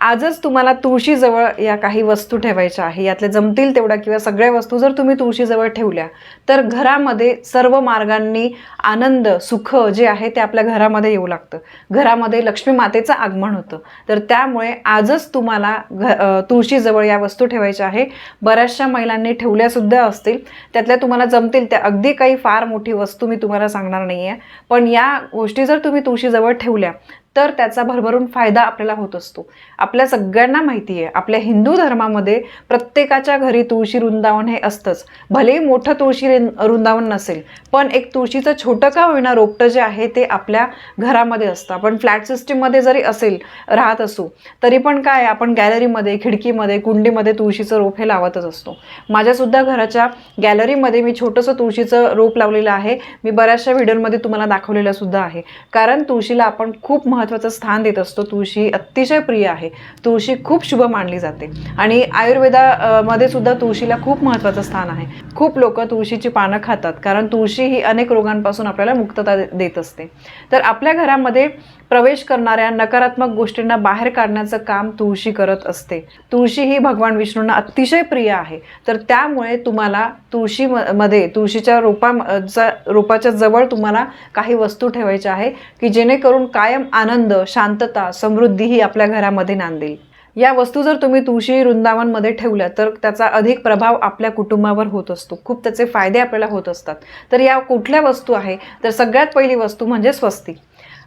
आजच तुम्हाला तुळशीजवळ या काही वस्तू ठेवायच्या आहे. यातल्या जमतील तेवढ्या किंवा सगळ्या वस्तू जर तुम्ही तुळशीजवळ ठेवल्या तर घरामध्ये सर्व मार्गांनी आनंद सुख जे आहे ते आपल्या घरामध्ये येऊ लागतं. घरामध्ये लक्ष्मी मातेचं आगमन होतं. तर त्यामुळे आजच तुम्हाला घ तुळशीजवळ या वस्तू ठेवायच्या आहे. बऱ्याचशा महिलांनी ठेवल्यासुद्धा असतील. त्यातल्या तुम्हाला जमतील त्या अगदी काही फार मोठी वस्तू मी तुम्हाला सांगणार नाही आहे पण या गोष्टी जर तुम्ही तुळशीजवळ ठेवल्या तर त्याचा भरभरून फायदा आपल्याला होत असतो. आपल्या सगळ्यांना माहिती आहे आपल्या हिंदू धर्मामध्ये प्रत्येकाच्या घरी तुळशी वृंदावन हे असतंच. भलेही मोठं तुळशी वृंदावन नसेल पण एक तुळशीचं छोटं का होईना रोपटं जे आहे ते आपल्या घरामध्ये असतं. आपण फ्लॅट सिस्टीममध्ये जरी असेल राहत असू तरी पण काय आपण गॅलरीमध्ये खिडकीमध्ये कुंडीमध्ये तुळशीचं रोप हे लावतच असतो. माझ्यासुद्धा घराच्या गॅलरीमध्ये मी छोटंसं तुळशीचं रोप लावलेलं आहे. मी बऱ्याचशा व्हिडिओमध्ये तुम्हाला दाखवलेलं सुद्धा आहे. कारण तुळशीला आपण खूप महत्त्वाचं स्थान देत असतो. तुळशी अतिशय प्रिय आहे. तुळशी खूप शुभ मानली जाते. आणि आयुर्वेदामध्ये मध्ये सुद्धा तुळशीला खूप महत्त्वाचं स्थान आहे. खूप लोक तुळशीची पानं खातात कारण तुळशी ही अनेक रोगांपासून आपल्याला मुक्तता देत असते. तर आपल्या घरामध्ये प्रवेश करणाऱ्या नकारात्मक गोष्टींना बाहेर काढण्याचं काम तुळशी करत असते. तुळशी ही भगवान विष्णूंना अतिशय प्रिय आहे. तर त्यामुळे तुम्हाला तुळशी मध्ये तुळशीच्या रोपा रोपाच्या जवळ तुम्हाला काही वस्तू ठेवायच्या आहे की जेणेकरून कायम आनंद आनंद शांतता समृद्धी ही आपल्या घरामध्ये नांदेल. या वस्तू जर तुम्ही तुळशी वृंदावनमध्ये ठेवल्या तर त्याचा अधिक प्रभाव आपल्या कुटुंबावर होत असतो. खूप त्याचे फायदे आपल्याला होत असतात. तर या कुठल्या वस्तू आहे? तर सगळ्यात पहिली वस्तू म्हणजे स्वस्तिक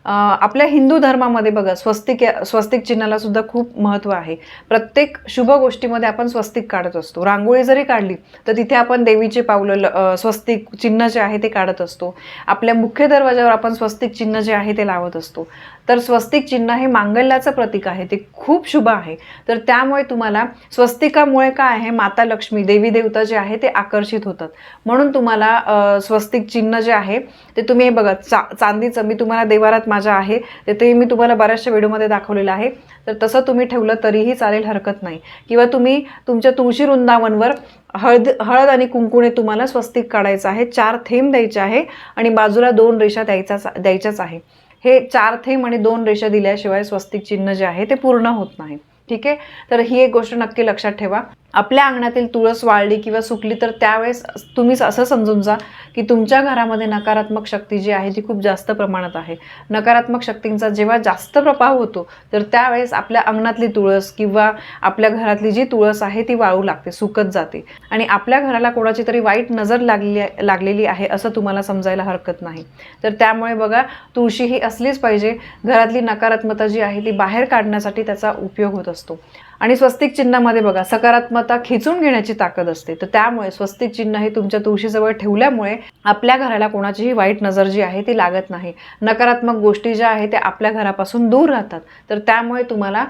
आपल्या हिंदू धर्मामध्ये बघा स्वस्तिक स्वस्तिक चिन्हाला सुद्धा खूप महत्त्व आहे. प्रत्येक शुभ गोष्टीमध्ये आपण स्वस्तिक काढत असतो. रांगोळी जरी काढली तर तिथे आपण देवीचे पावलं स्वस्तिक चिन्ह जे आहे ते काढत असतो. आपल्या मुख्य दरवाजावर आपण स्वस्तिक चिन्ह जे आहे ते लावत असतो. तर स्वस्तिक चिन्ह हे मांगल्याचं प्रतीक आहे ते खूप शुभ आहे. तर त्यामुळे तुम्हाला स्वस्तिकामुळे काय आहे माता लक्ष्मी देवी देवता जे आहे ते आकर्षित होतात. म्हणून तुम्हाला स्वस्तिक चिन्ह जे आहे ते तुम्ही हे बघा चा चांदीचं मी तुम्हाला देवारात माझ्या आहे ते ते मी तुम्हाला बऱ्याचशा व्हिडिओमध्ये दाखवलेलं आहे. तर तसं तुम्ही ठेवलं तरीही चालेल हरकत नाही. किंवा तुम्ही तुमच्या तुळशी वृंदावनवर हळद हळद आणि कुंकुणे तुम्हाला स्वस्तिक काढायचं आहे चार थेंब द्यायचे आहे आणि बाजूला दोन रेषा द्यायचाच द्यायच्याच आहे. हे चार थेंब आणि दोन रेषा दिल्याशिवाय स्वस्तिक चिन्ह जे आहे ते पूर्ण होत नाही. ठीक आहे? तर ही एक गोष्ट नक्की लक्षात ठेवा. आपल्या अंगणातील तुळस वाळली किंवा सुकली तर त्यावेळेस तुम्ही असं समजून जा की तुमच्या घरामध्ये नकारात्मक शक्ती जी आहे ती खूप जास्त प्रमाणात आहे. नकारात्मक शक्तींचा जेव्हा जास्त प्रभाव होतो तर त्यावेळेस आपल्या अंगणातली तुळस किंवा आपल्या घरातली जी तुळस आहे ती वाळू लागते सुकत जाते. आणि आपल्या घराला कोणाची तरी वाईट नजर लागली लागलेली आहे असं तुम्हाला समजायला हरकत नाही. तर त्यामुळे बघा तुळशी ही असलीच पाहिजे. घरातली नकारात्मकता जी आहे ती बाहेर काढण्यासाठी त्याचा उपयोग होत असतो. आणि स्वस्तिक चिन्हामध्ये बघा सकारात्मकता खेचून घेण्याची ताकद असते. तर त्यामुळे स्वस्तिक चिन्ह हे तुमच्या तुळशीजवळ ठेवल्यामुळे आपल्या घराला कोणाचीही वाईट नजर जी आहे ती लागत नाही. नकारात्मक गोष्टी ज्या आहेत त्या आपल्या घरापासून दूर राहतात. तर त्यामुळे तुम्हाला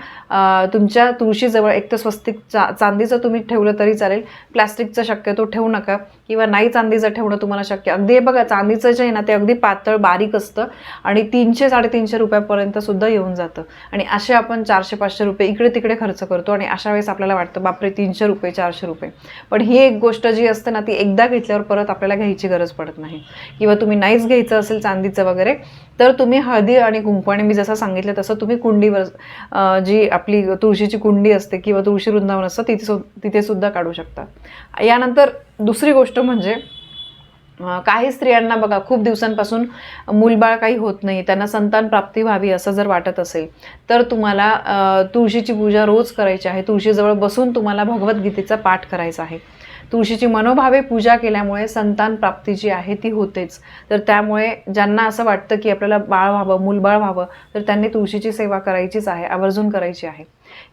तुमच्या तुळशीजवळ एक तर स्वस्तिक चा चांदीचं तुम्ही ठेवलं तरी चालेल. प्लॅस्टिकचं शक्यतो ठेवू नका. किंवा नाही चांदीचं ठेवणं तुम्हाला शक्य. अगदी हे बघा चांदीचं जे आहे ना ते अगदी पातळ बारीक असतं आणि तीनशे साडेतीनशे रुपयापर्यंत सुद्धा येऊन जातं. आणि असे आपण चारशे पाचशे रुपये इकडे तिकडे खर्च करतो आणि अशा वेळेस आपल्याला वाटतं बापरे तीनशे रुपये चारशे रुपये. पण ही एक गोष्ट जी असते ना ती एकदा घेतल्यावर परत आपल्याला घ्यायची गरज पडत नाही. किंवा तुम्ही नाहीच घ्यायचं असेल चांदीचं वगैरे तर तुम्ही हळदी आणि कुंकू आणि मी जसं सांगितलं तसं तुम्ही कुंडीवर जी आपली तुळशीची कुंडी असते किंवा तुळशी वृंदावन असतं तिथे सु तिथे सुद्धा काढू शकता. यानंतर दुसरी गोष्ट म्हणजे काही स्त्रियांना बघा खूप दिवसांपासून मूलबाळ काही होत नाही त्यांना संतान प्राप्ती व्हावी असं जर वाटत असेल तर तुम्हाला तुळशीची पूजा रोज करायची आहे. तुळशीजवळ बसून तुम्हाला भगवद्गीतेचा पाठ करायचा आहे. तुळशीची मनोभावे पूजा केल्यामुळे संतान प्राप्ती जी आहे ती होतेच. तर त्यामुळे ज्यांना असं वाटतं की आपल्याला बाळ व्हावं मूलबाळ व्हावं तर त्यांनी तुळशीची सेवा करायचीच आहे आवर्जून करायची आहे.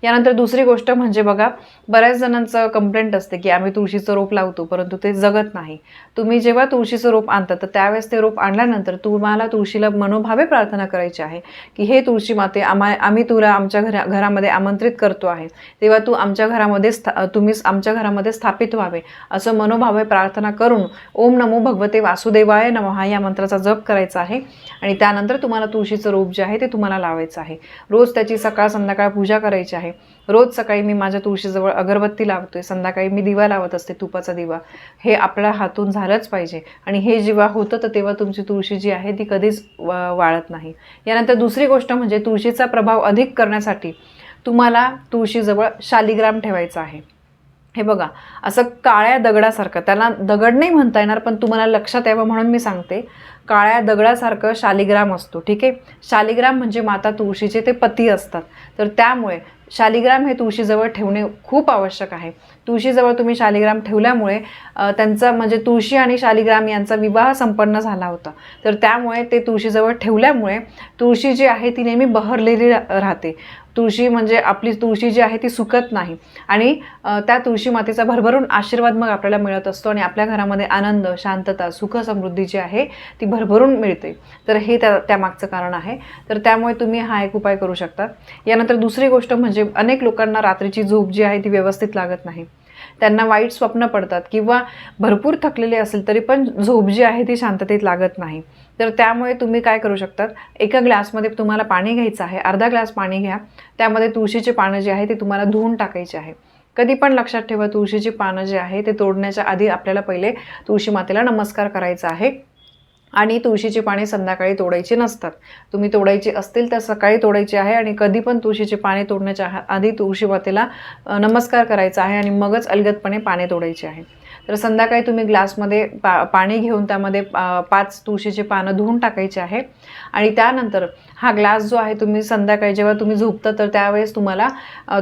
यानंतर दुसरी गोष्ट म्हणजे बघा बऱ्याच जणांचं कंप्लेंट असते की आम्ही तुळशीचं रोप लावतो परंतु ते जगत नाही. तुम्ही जेव्हा तुळशीचं रोप आणता तर त्यावेळेस ते रोप आणल्यानंतर तुम्हाला तुळशीला मनोभावे प्रार्थना करायची आहे की हे तुळशी माते आम्हा आम्ही तुला आमच्या घरा घरामध्ये आमंत्रित करतो आहे. तेव्हा तू आमच्या घरामध्ये स्था तुम्ही आमच्या घरामध्ये स्थापित व्हावे असं मनोभावे प्रार्थना करून ओम नमो भगवते वासुदेवाय नमः या मंत्राचा जप करायचा आहे. आणि त्यानंतर तुम्हाला तुळशीचं रोप जे आहे ते तुम्हाला लावायचं आहे. रोज त्याची सकाळ संध्याकाळ पूजा करायची करायची आहे. रोज सकाळी मी माझ्या तुळशीजवळ अगरबत्ती लावतोय संध्याकाळी मी दिवा लावत असते तुपाचा दिवा. हे आपल्या हातून झालंच पाहिजे. आणि हे जेव्हा होतं तर तेव्हा तुमची तुळशी जी आहे ती कधीच वाळत नाही. यानंतर दुसरी गोष्ट म्हणजे तुळशीचा प्रभाव अधिक करण्यासाठी तुम्हाला तुळशीजवळ शालिग्राम ठेवायचा आहे. हे बघा असं काळ्या दगडासारखं त्याला दगड नाही म्हणता येणार पण तुम्हाला लक्षात यावं म्हणून मी सांगते. काळ्या दगडासारखं शालिग्राम असतो ठीक आहे? शालिग्राम म्हणजे माता तुळशीचे ते पती असतात. तर त्यामुळे शालिग्राम हे तुळशीजवळ ठेवणे खूप आवश्यक आहे. तुळशीजवळ तुम्ही शालिग्राम ठेवल्यामुळे त्यांचा म्हणजे तुळशी आणि शालिग्राम यांचा विवाह संपन्न झाला होता. तर त्यामुळे ते तुळशीजवळ ठेवल्यामुळे तुळशी जी आहे ती नेहमी बहरलेली राहते. तुळशी म्हणजे आपली तुळशी जी आहे ती सुकत नाही. आणि त्या तुळशी मातेचा भरभरून आशीर्वाद मग आपल्याला मिळत असतो आणि आपल्या घरामध्ये आनंद शांतता सुख समृद्धी जी आहे ती भरभरून मिळते. तर हे त्या त्यामागचं कारण आहे. तर त्यामुळे तुम्ही हा एक उपाय करू शकता. यानंतर दुसरी गोष्ट म्हणजे अनेक लोकांना रात्रीची झोप जी आहे ती व्यवस्थित लागत नाही. त्यांना वाईट स्वप्न पडतात किंवा भरपूर थकलेले असेल तरी पण झोप जी आहे ती शांततेत लागत नाही. तर त्यामुळे तुम्ही काय करू शकतात? एका ग्लासमध्ये तुम्हाला पाणी घ्यायचं आहे अर्धा ग्लास पाणी घ्या. त्यामध्ये तुळशीचे पानं जे आहे ते तुम्हाला धुवून टाकायचे आहे. कधी पण लक्षात ठेवा तुळशीची पानं जे आहे ते तोडण्याच्या आधी आपल्याला पहिले तुळशी मातेला नमस्कार करायचा आहे. आणि तुळशीची पाने संध्याकाळी तोडायची नसतात. तुम्ही तोडायची असतील तर सकाळी तोडायची आहे आणि कधी पण तुळशीची पाने तोडण्याच्या आ- आधी तुळशी मातेला नमस्कार करायचा आहे आणि मगच अलगदपणे पाने तोडायची आहे. तर संध्याकाळी तुम्ही ग्लासमध्ये पा पाणी घेऊन त्यामध्ये पाच तुळशीचे पानं धुवून टाकायची आहे. आणि त्यानंतर हा ग्लास जो आहे तुम्ही संध्याकाळी जेव्हा तुम्ही झोपता तर त्यावेळेस तुम्हाला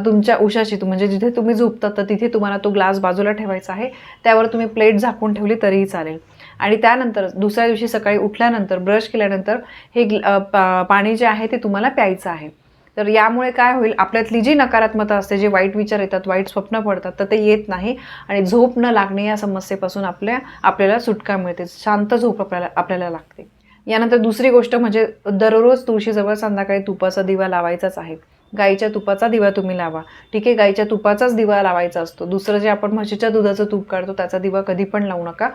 तुमच्या उशाशी म्हणजे जिथे तुम्ही झोपता तर तिथे तुम्हाला तो ग्लास बाजूला ठेवायचा आहे. त्यावर तुम्ही प्लेट झाकून ठेवली तरीही चालेल. आणि त्यानंतर दुसऱ्या दिवशी सकाळी उठल्यानंतर ब्रश केल्यानंतर हे ग्ल- पा- पाणी जे आहे ते तुम्हाला प्यायचं आहे. तर यामुळे काय होईल आपल्यातली जी नकारात्मकता असते जे वाईट विचार येतात वाईट स्वप्न पडतात तर ते येत नाही आणि झोप न लागणे या समस्येपासून आपल्या आपल्याला सुटका मिळते शांत झोप आपल्याला आपल्याला लागते. यानंतर दुसरी गोष्ट म्हणजे दररोज तुळशीजवळ संध्याकाळी तुपाचा दिवा लावायचाच आहे. गाईच्या तुपाचा दिवा तुम्ही लावा. ठीक आहे गाईच्या तुपाचाच दिवा लावायचा असतो. दुसरं जे आपण म्हशीच्या दुधाचं तूप काढतो त्याचा दिवा कधी पण लावू नका.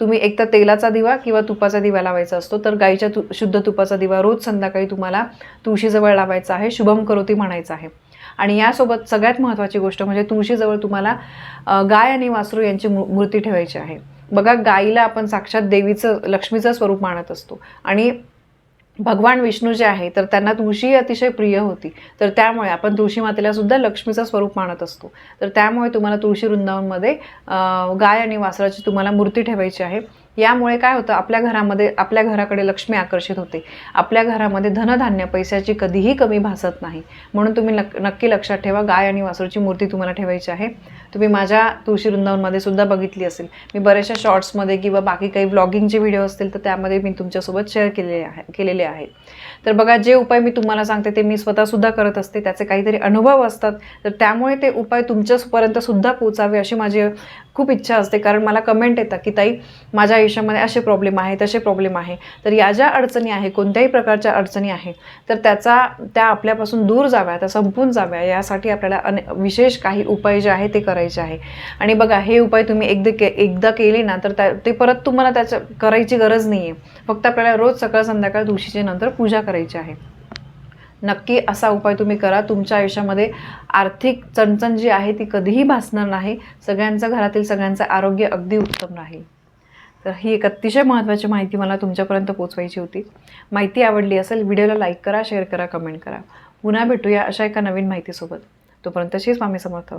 तुम्ही एक तर तेलाचा दिवा किंवा तुपाचा दिवा लावायचा असतो. तर गाईच्या तु शुद्ध तुपाचा दिवा रोज संध्याकाळी तुम्हाला तुळशीजवळ लावायचा आहे शुभम करोती म्हणायचं आहे. आणि यासोबत सगळ्यात महत्त्वाची गोष्ट म्हणजे तुळशीजवळ तुम्हाला गाय आणि वासरू यांची मू मूर्ती ठेवायची आहे. बघा गाईला आपण साक्षात देवीचं लक्ष्मीचं स्वरूप मानत असतो. आणि भगवान विष्णू जे आहे तर त्यांना तुळशी अतिशय प्रिय होती. तर त्यामुळे आपण तुळशी मातेला सुद्धा लक्ष्मीचं स्वरूप मानत असतो. तर त्यामुळे तुम्हाला तुळशी वृंदावनमध्ये गाय आणि वासराची तुम्हाला मूर्ती ठेवायची आहे. यामुळे काय होतं आपल्या घरामध्ये आपल्या घराकडे लक्ष्मी आकर्षित होते. आपल्या घरामध्ये धनधान्य पैशाची कधीही कमी भासत नाही. म्हणून तुम्ही नक्की लक्षात ठेवा गाय आणि वासरूची मूर्ती तुम्हाला ठेवायची आहे. तुम्ही माझ्या तुळशी वृंदावनमध्ये सुद्धा बघितली असेल. मी बऱ्याचशा शॉर्ट्समध्ये किंवा बाकी काही ब्लॉगिंगचे व्हिडिओ असतील तर त्यामध्ये मी तुमच्यासोबत शेअर केलेले आहे केलेले आहे. तर बघा जे उपाय मी तुम्हाला सांगते ते मी स्वतःसुद्धा करत असते. त्याचे काहीतरी अनुभव असतात. तर त्यामुळे ते उपाय तुमच्यापर्यंत सुद्धा पोचावे अशी माझी खूप इच्छा असते कारण मला कमेंट येतात की ताई माझ्या आयुष्यामध्ये असे प्रॉब्लेम आहे तसे प्रॉब्लेम आहे. तर या ज्या अडचणी आहे कोणत्याही प्रकारच्या अडचणी आहे तर त्याचा त्या आपल्यापासून दूर जाव्या त्या संपून जाव्या यासाठी आपल्याला अने विशेष काही उपाय जे आहे ते करायचे आहे. आणि बघा हे उपाय तुम्ही एकदा के एकदा केले ना तर त्या ते परत तुम्हाला त्याच्या करायची गरज नाही आहे फक्त आपल्याला रोज सकाळ संध्याकाळ तुळशीच्या नंतर पूजा करायची आहे. नक्की असा उपाय तुम्ही करा. तुमच्या आयुष्यामध्ये आर्थिक चणचण जी आहे ती कधीही भासणार नाही. सगळ्यांचं घरातील सगळ्यांचं आरोग्य अगदी उत्तम राहील. तर ही एक अतिशय महत्त्वाची माहिती मला तुमच्यापर्यंत पोचवायची होती. माहिती आवडली असेल व्हिडिओला लाईक करा शेअर करा कमेंट करा. पुन्हा भेटूया अशा एका नवीन माहितीसोबत. तोपर्यंत श्री स्वामी समर्थ.